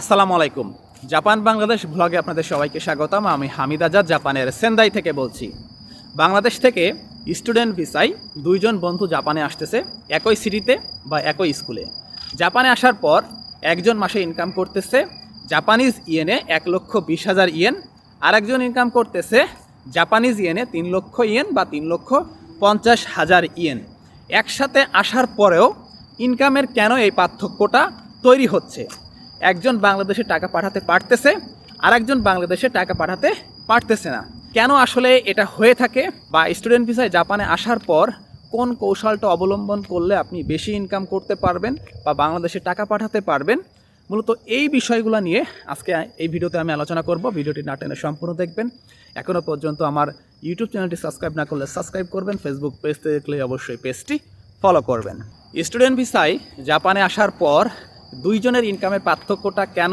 আসসালামু আলাইকুম। জাপান বাংলাদেশ ভ্লগে আপনাদের সবাইকে স্বাগতম। আমি হামিদ আজাদ, জাপানের সেন্দাই থেকে বলছি। বাংলাদেশ থেকে স্টুডেন্ট ভিসায় দুইজন বন্ধু জাপানে আসতেছে, একই সিটিতে বা একই স্কুলে। জাপানে আসার পর একজন মাসে ইনকাম করতেছে জাপানিজ ইয়েনে এক লক্ষ বিশ হাজার ইয়েন আর একজন ইনকাম করতেছে জাপানিজ ইয়েনে তিন লক্ষ ইয়েন বা তিন লক্ষ পঞ্চাশ হাজার ইয়েন একসাথে আসার পরেও ইনকামের কেন এই পার্থক্যটা তৈরি হচ্ছে? একজন বাংলাদেশে টাকা পাঠাতে পারতেছে আর একজন বাংলাদেশে টাকা পাঠাতে পারতেছে না। কেন আসলে এটা হয়ে থাকে বা স্টুডেন্ট ভিসায় জাপানে আসার পর কোন কৌশলটা অবলম্বন করলে আপনি বেশি ইনকাম করতে পারবেন বা বাংলাদেশে টাকা পাঠাতে পারবেন? মূলত এই বিষয়গুলো নিয়ে আজকে এই ভিডিওতে আমি আলোচনা করব। ভিডিওটি না টেনে সম্পূর্ণ দেখবেন। এখনও পর্যন্ত আমার ইউটিউব চ্যানেলটি সাবস্ক্রাইব না করলে সাবস্ক্রাইব করবেন। ফেসবুক পেজ দেখলে অবশ্যই পেজটি ফলো করবেন। স্টুডেন্ট ভিসায় জাপানে আসার পর দুইজনের ইনকামের পার্থক্যটা কেন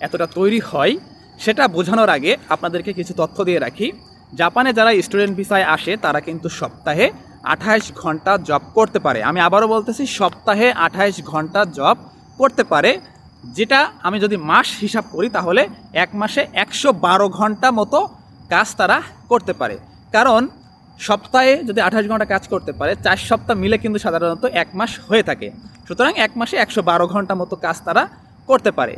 এতটা তৈরি হয়, সেটা বোঝানোর আগে আপনাদেরকে কিছু তথ্য দিয়ে রাখি। জাপানে যারা স্টুডেন্ট ভিসায় আসে, তারা কিন্তু সপ্তাহে আঠাইশ ঘণ্টা জব করতে পারে। আমি আবারও বলতেছি, সপ্তাহে আঠাইশ ঘণ্টা জব করতে পারে, যেটা আমি যদি মাস হিসাব করি, তাহলে এক মাসে একশো বারো ঘণ্টা মতো কাজ তারা করতে পারে। কারণ সপ্তাহে যদি আঠাশ ঘণ্টা কাজ করতে পারে, চার সপ্তাহ মিলে কিন্তু সাধারণত এক মাস হয়ে থাকে। সুতরাং এক মাসে একশো বারো ঘণ্টা মতো কাজ তারা করতে পারে।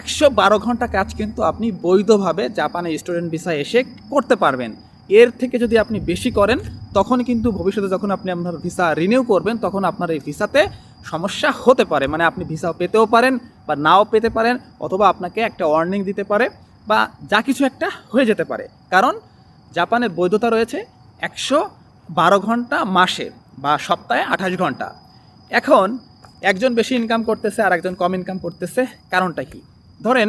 একশো বারো ঘণ্টা কাজ কিন্তু আপনি বৈধভাবে জাপানে স্টুডেন্ট ভিসা এসে করতে পারবেন। এর থেকে যদি আপনি বেশি করেন, তখন কিন্তু ভবিষ্যতে যখন আপনি আপনার ভিসা রিনিউ করবেন, তখন আপনার এই ভিসাতে সমস্যা হতে পারে। মানে আপনি ভিসা পেতেও পারেন বা নাও পেতে পারেন, অথবা আপনাকে একটা ওয়ার্নিং দিতে পারে বা যা কিছু একটা হয়ে যেতে পারে। কারণ জাপানের বৈধতা রয়েছে একশো বারো ঘণ্টা মাসে বা সপ্তাহে আঠাশ ঘণ্টা। এখন একজন বেশি ইনকাম করতেছে আর একজন কম ইনকাম করতেছে, কারণটা কি? ধরেন,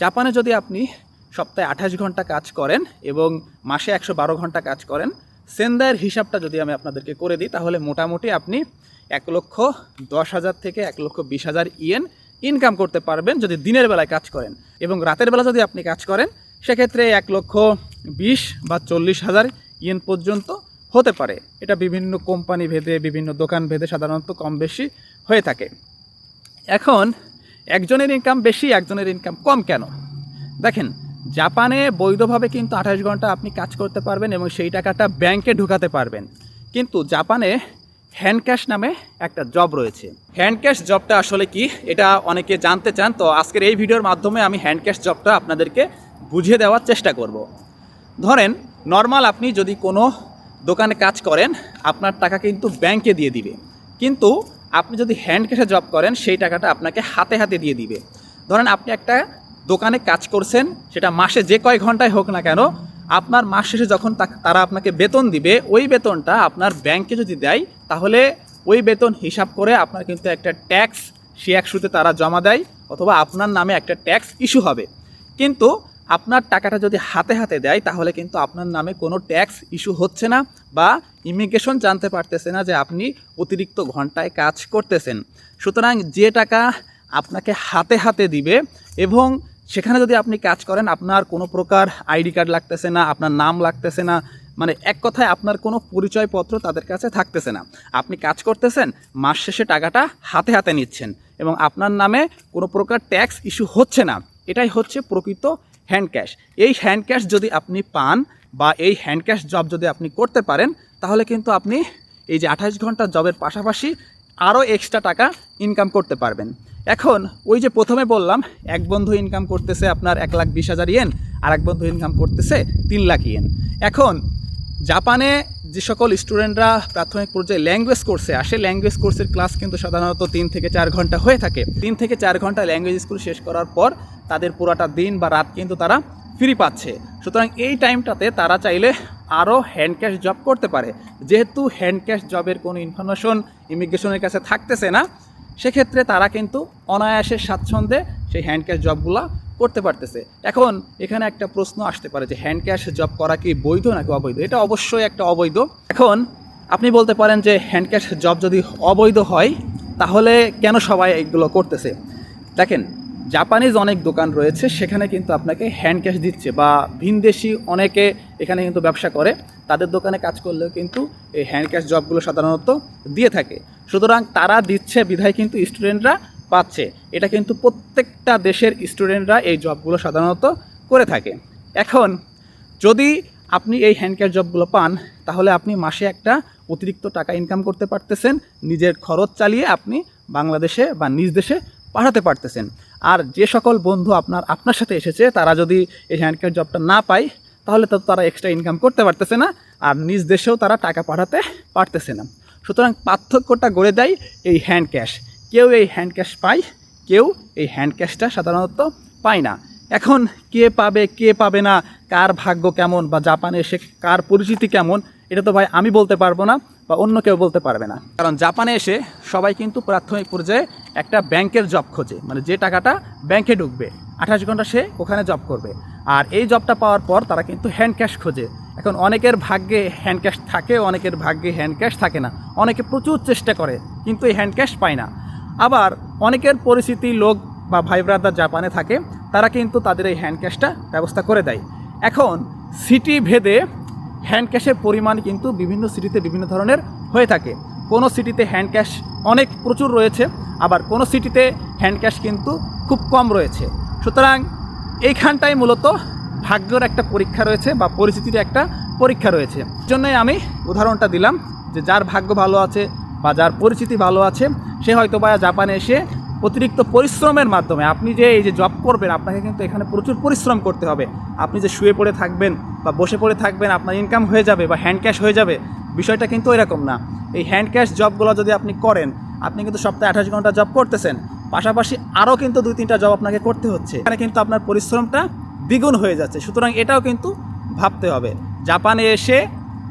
জাপানে যদি আপনি সপ্তাহে আঠাশ ঘণ্টা কাজ করেন এবং মাসে একশো বারো ঘণ্টা কাজ করেন সেন্দায়ের হিসাবটা যদি আমি আপনাদেরকে করে দিই, তাহলে মোটামুটি আপনি এক লক্ষ দশ হাজার থেকে এক লক্ষ বিশ হাজার ইয়েন ইনকাম করতে পারবেন যদি দিনের বেলায় কাজ করেন। এবং রাতের বেলা যদি আপনি কাজ করেন, সেক্ষেত্রে এক লক্ষ বিশ বা চল্লিশ হাজার ইয়েন পর্যন্ত হতে পারে। এটা বিভিন্ন কোম্পানি ভেদে, বিভিন্ন দোকান ভেদে সাধারণত কম বেশি হয়ে থাকে। এখন একজনের ইনকাম বেশি, একজনের ইনকাম কম কেন? দেখেন, জাপানে বৈধভাবে কিন্তু আঠাশ ঘণ্টা আপনি কাজ করতে পারবেন এবং সেই টাকাটা ব্যাংকে ঢুকাতে পারবেন। কিন্তু জাপানে হ্যান্ড ক্যাশ নামে একটা জব রয়েছে। হ্যান্ড ক্যাশ জবটা আসলে কি? এটা অনেকে জানতে চান, তো আজকের এই ভিডিওর মাধ্যমে আমি হ্যান্ড ক্যাশ জবটা আপনাদেরকে বুঝিয়ে দেওয়ার চেষ্টা করব। ধরেন নর্মাল আপনি যদি কোনো দোকানে কাজ করেন, আপনার টাকা কিন্তু ব্যাংকে দিয়ে দিবে। কিন্তু আপনি যদি হ্যান্ড ক্যাশে জব করেন, সেই টাকাটা আপনাকে হাতে হাতে দিয়ে দিবে। ধরেন, আপনি একটা দোকানে কাজ করছেন, সেটা মাসে যে কয় ঘন্টায় হোক না কেন, আপনার মাস শেষে যখন তারা আপনাকে বেতন দিবে, ওই বেতনটা আপনার ব্যাংকে যদি দেয়, তাহলে ওই বেতন হিসাব করে আপনার কিন্তু একটা ট্যাক্স সে একশুতে তারা জমা দেয়, অথবা আপনার নামে একটা ট্যাক্স ইস্যু হবে। কিন্তু আপনার টাকাটা যদি হাতে হাতে দেয়, তাহলে কিন্তু আপনার নামে কোনো ট্যাক্স ইস্যু হচ্ছে না বা ইমিগ্রেশন জানতে পারতেছে না যে আপনি অতিরিক্ত ঘন্টায় কাজ করতেছেন। সুতরাং যে টাকা আপনাকে হাতে হাতে দিবে এবং সেখানে যদি আপনি কাজ করেন, আপনার কোনো প্রকার আইডি কার্ড লাগতেছে না, আপনার নাম লাগতেছে না মানে এক কথায় আপনার কোনো পরিচয়পত্র তাদের কাছে থাকতেছে না। আপনি কাজ করতেছেন, মাস শেষে টাকাটা হাতে হাতে নিচ্ছেন এবং আপনার নামে কোনো প্রকার ট্যাক্স ইস্যু হচ্ছে না। এটাই হচ্ছে প্রকৃত হ্যান্ড ক্যাশ এই হ্যান্ড ক্যাশ যদি আপনি পান বা এই হ্যান্ড ক্যাশ জব যদি আপনি করতে পারেন, তাহলে কিন্তু আপনি এই যে আঠাশ ঘণ্টার জবের পাশাপাশি আরও এক্সট্রা টাকা ইনকাম করতে পারবেন। এখন ওই যে প্রথমে বললাম, এক বন্ধু ইনকাম করতেছে আপনার এক লাখ বিশ হাজার ইয়েন আর এক বন্ধু ইনকাম করতেছে তিন লাখ ইয়েন এখন জাপানে যে সকল স্টুডেন্টরা প্রাথমিক পর্যায়ে ল্যাঙ্গুয়েজ কোর্সে আসে, ল্যাঙ্গুয়েজ কোর্সের ক্লাস কিন্তু সাধারণত তিন থেকে চার ঘণ্টা হয়ে থাকে। তিন থেকে চার ঘণ্টা ল্যাঙ্গুয়েজ স্কুল শেষ করার পর তাদের পুরাটা দিন বা রাত কিন্তু তারা ফ্রি পাচ্ছে। সুতরাং এই টাইমটাতে তারা চাইলে আরও হ্যান্ড ক্যাশ জব করতে পারে। যেহেতু হ্যান্ড ক্যাশ জবের কোনো ইনফরমেশন ইমিগ্রেশনের কাছে থাকতেছে না, সেক্ষেত্রে তারা কিন্তু অনায়াসে স্বাচ্ছন্দ্যে সেই হ্যান্ড ক্যাশ জবগুলো করতে পারতেছে। এখন এখানে একটা প্রশ্ন আসতে পারে যে হ্যান্ড ক্যাশ জব করা কি বৈধ নাকি অবৈধ? এটা অবশ্যই একটা অবৈধ। এখন আপনি বলতে পারেন যে হ্যান্ড ক্যাশ জব যদি অবৈধ হয়, তাহলে কেন সবাই এগুলো করতেছে? দেখেন জাপানিজ অনেক দোকান রয়েছে, সেখানে কিন্তু আপনাকে হ্যান্ড ক্যাশ দিচ্ছে বা ভিনদেশি অনেকে এখানে কিন্তু ব্যবসা করে। তাদের দোকানে কাজ করলেও কিন্তু এই হ্যান্ড ক্যাশ জবগুলো সাধারণত দিয়ে থাকে। সুতরাং তারা দিচ্ছে, বিধায় কিন্তু স্টুডেন্টরা পাচ্ছে। এটা কিন্তু প্রত্যেকটা দেশের স্টুডেন্টরা এই জবগুলো সাধারণত করে থাকে। এখন যদি আপনি এই হ্যান্ড ক্যাশ জবগুলো পান, তাহলে আপনি মাসে একটা অতিরিক্ত টাকা ইনকাম করতে পারতেছেন, নিজের খরচ চালিয়ে আপনি বাংলাদেশে বা নিজ দেশে পাঠাতে পারতেছেন। আর যে সকল বন্ধু আপনার আপনার সাথে এসেছে, তারা যদি এই হ্যান্ড ক্যাশ জবটা না পায়, তাহলে তো তারা এক্সট্রা ইনকাম করতে পারতেছে না, আর নিজ দেশেও তারা টাকা পাঠাতে পারতেছে না। সুতরাং পার্থক্যটা গড়ে দেয় এই হ্যান্ড ক্যাশ কেউ এই হ্যান্ড ক্যাশ পায়, কেউ এই হ্যান্ড ক্যাশটা সাধারণত পায় না। এখন কে পাবে কে পাবে না, কার ভাগ্য কেমন বা জাপানে এসে কার পরিচিতি কেমন, এটা তো ভাই আমি বলতে পারব না বা অন্য কেউ বলতে পারবে না। কারণ জাপানে এসে সবাই কিন্তু প্রাথমিক পর্যায়ে একটা ব্যাংকের জব খোঁজে মানে যে টাকাটা ব্যাংকে ঢুকবে, আঠাশ ঘণ্টা সে ওখানে জব করবে। আর এই জবটা পাওয়ার পর তারা কিন্তু হ্যান্ড ক্যাশ খোঁজে। এখন অনেকের ভাগ্যে হ্যান্ড ক্যাশ থাকে, অনেকের ভাগ্যে হ্যান্ড ক্যাশ থাকে না। অনেকে প্রচুর চেষ্টা করে, কিন্তু এই হ্যান্ড ক্যাশ পায় না। আবার অনেকের পরিস্থিতি লোক বা ভাই ব্রাদার জাপানে থাকে, তারা কিন্তু তাদের এই হ্যান্ড ক্যাশটা ব্যবস্থা করে দেয়। এখন সিটি ভেদে হ্যান্ড ক্যাশের পরিমাণ কিন্তু বিভিন্ন সিটিতে বিভিন্ন ধরনের হয়ে থাকে। কোনো সিটিতে হ্যান্ড ক্যাশ অনেক প্রচুর রয়েছে, আবার কোনো সিটিতে হ্যান্ড ক্যাশ কিন্তু খুব কম রয়েছে। সুতরাং এইখানটাই মূলত ভাগ্যর একটা পরীক্ষা রয়েছে বা পরিস্থিতির একটা পরীক্ষা রয়েছে। জন্যই আমি উদাহরণটা দিলাম যে যার ভাগ্য ভালো আছে বা যার পরিচিতি ভালো আছে, সে হয়তো বা জাপানে এসে অতিরিক্ত পরিশ্রমের মাধ্যমে, আপনি যে এই যে জব করবেন, আপনাকে কিন্তু এখানে প্রচুর পরিশ্রম করতে হবে। আপনি যে শুয়ে পড়ে থাকবেন বা বসে পড়ে থাকবেন, আপনার ইনকাম হয়ে যাবে বা হ্যান্ড ক্যাশ হয়ে যাবে, বিষয়টা কিন্তু এরকম না। এই হ্যান্ড ক্যাশ জবগুলো যদি আপনি করেন, আপনি কিন্তু সপ্তাহে আঠাশ ঘণ্টা জব করতেছেন, পাশাপাশি আরও কিন্তু দুই তিনটা জব আপনাকে করতে হচ্ছে। এখানে কিন্তু আপনার পরিশ্রমটা দ্বিগুণ হয়ে যাচ্ছে। সুতরাং এটাও কিন্তু ভাবতে হবে। জাপানে এসে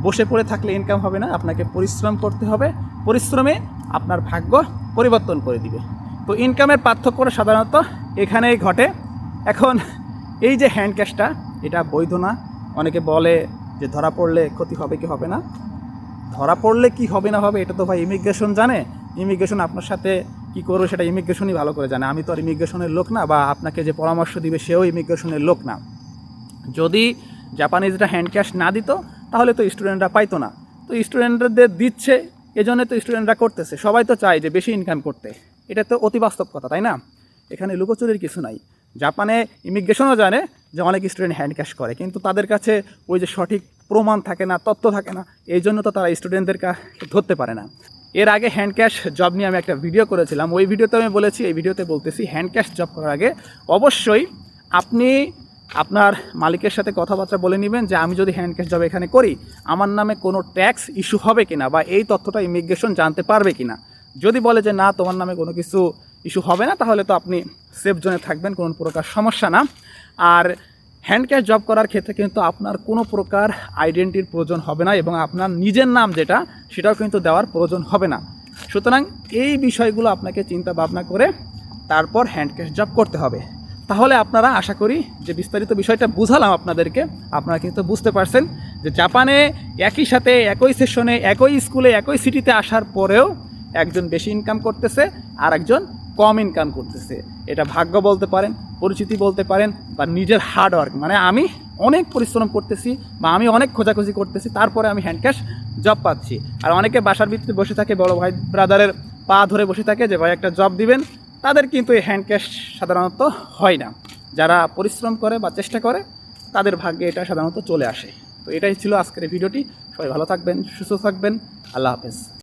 বসে পড়ে থাকলে ইনকাম হবে না, আপনাকে পরিশ্রম করতে হবে পরিশ্রমে আপনার ভাগ্য পরিবর্তন করে দিবে। তো ইনকামের পার্থক্যটা সাধারণত এখানেই ঘটে। এখন এই যে হ্যান্ড ক্যাশটা এটা বৈধ না। অনেকে বলে যে ধরা পড়লে ক্ষতি হবে কি হবে না। ধরা পড়লে কি হবে না হবে, এটা তো ভাই ইমিগ্রেশন জানে। ইমিগ্রেশন আপনার সাথে কি করবে সেটা ইমিগ্রেশনই ভালো করে জানে। আমি তো আর ইমিগ্রেশনের লোক না বা আপনাকে যে পরামর্শ দিবে সেও ইমিগ্রেশনের লোক না। যদি জাপানিজরা হ্যান্ড ক্যাশ না দিত, তাহলে তো স্টুডেন্টরা পাইতো না। তো স্টুডেন্টদের দিচ্ছে এজন্য তো স্টুডেন্টরা করতেছে। সবাই তো চায় যে বেশি ইনকাম করতে। এটা তো অতি বাস্তব কথা, তাই না? এখানে লুকোচুরির কিছু নাই। জাপানে ইমিগ্রেশনও জানে যে অনেক স্টুডেন্ট হ্যান্ড ক্যাশ করে, কিন্তু তাদের কাছে ওই যে সঠিক প্রমাণ থাকে না, তথ্য থাকে না, এই জন্য তো তারা স্টুডেন্টদেরকে ধরতে পারে না। এর আগে হ্যান্ড ক্যাশ জব নিয়ে আমি একটা ভিডিও করেছিলাম। ওই ভিডিওতে আমি বলেছি, এই ভিডিওতে বলতেছি হ্যান্ড ক্যাশ জব করার আগে অবশ্যই আপনি আপনার মালিকের সাথে কথাবার্তা বলে নেবেন যে, আমি যদি হ্যান্ড ক্যাশ জব এখানে করি, আমার নামে কোনো ট্যাক্স ইস্যু হবে কিনা বা এই তথ্যটা ইমিগ্রেশন জানতে পারবে কিনা? যদি বলে যে, না, তোমার নামে কোনো কিছু ইস্যু হবে না, তাহলে তো আপনি সেফ জোনে থাকবেন, কোনো প্রকার সমস্যা না। আর হ্যান্ড ক্যাশ জব করার ক্ষেত্রে কিন্তু আপনার কোনো প্রকার আইডেন্টিটির প্রয়োজন হবে না এবং আপনার নিজের নাম যেটা, সেটাও কিন্তু দেওয়ার প্রয়োজন হবে না। সুতরাং এই বিষয়গুলো আপনাকে চিন্তা ভাবনা করে তারপর হ্যান্ড ক্যাশ জব করতে হবে। তাহলে আপনারা আশা করি যে বিস্তারিত বিষয়টা বুঝালাম আপনাদেরকে। আপনারা কিন্তু বুঝতে পারছেন যে জাপানে একই সাথে, একই সেশনে, একই স্কুলে, একই সিটিতে আসার পরেও একজন বেশি ইনকাম করতেছে আর একজন কম ইনকাম করতেছে। এটা ভাগ্য বলতে পারেন, পরিচিতি বলতে পারেন, বা নিজের হার্ডওয়ার্ক মানে আমি অনেক পরিশ্রম করতেছি, বা আমি অনেক খোঁজাখুঁজি করতেছি, তারপরে আমি হ্যান্ড ক্যাশ জব পাচ্ছি। আর অনেকে বাসার ভিতরে বসে থাকে, বড় ভাই ব্রাদারের পা ধরে বসে থাকে যে, ভাই, একটা জব দিবেন? তাদের কিন্তু এই হ্যান্ড ক্যাশ সাধারণত হয় না। যারা পরিশ্রম করে বা চেষ্টা করে, তাদের ভাগ্যে এটা সাধারণত চলে আসে। তো এটাই ছিল আজকের ভিডিওটি। সবাই ভালো থাকবেন, সুস্থ থাকবেন। আল্লাহ হাফেজ।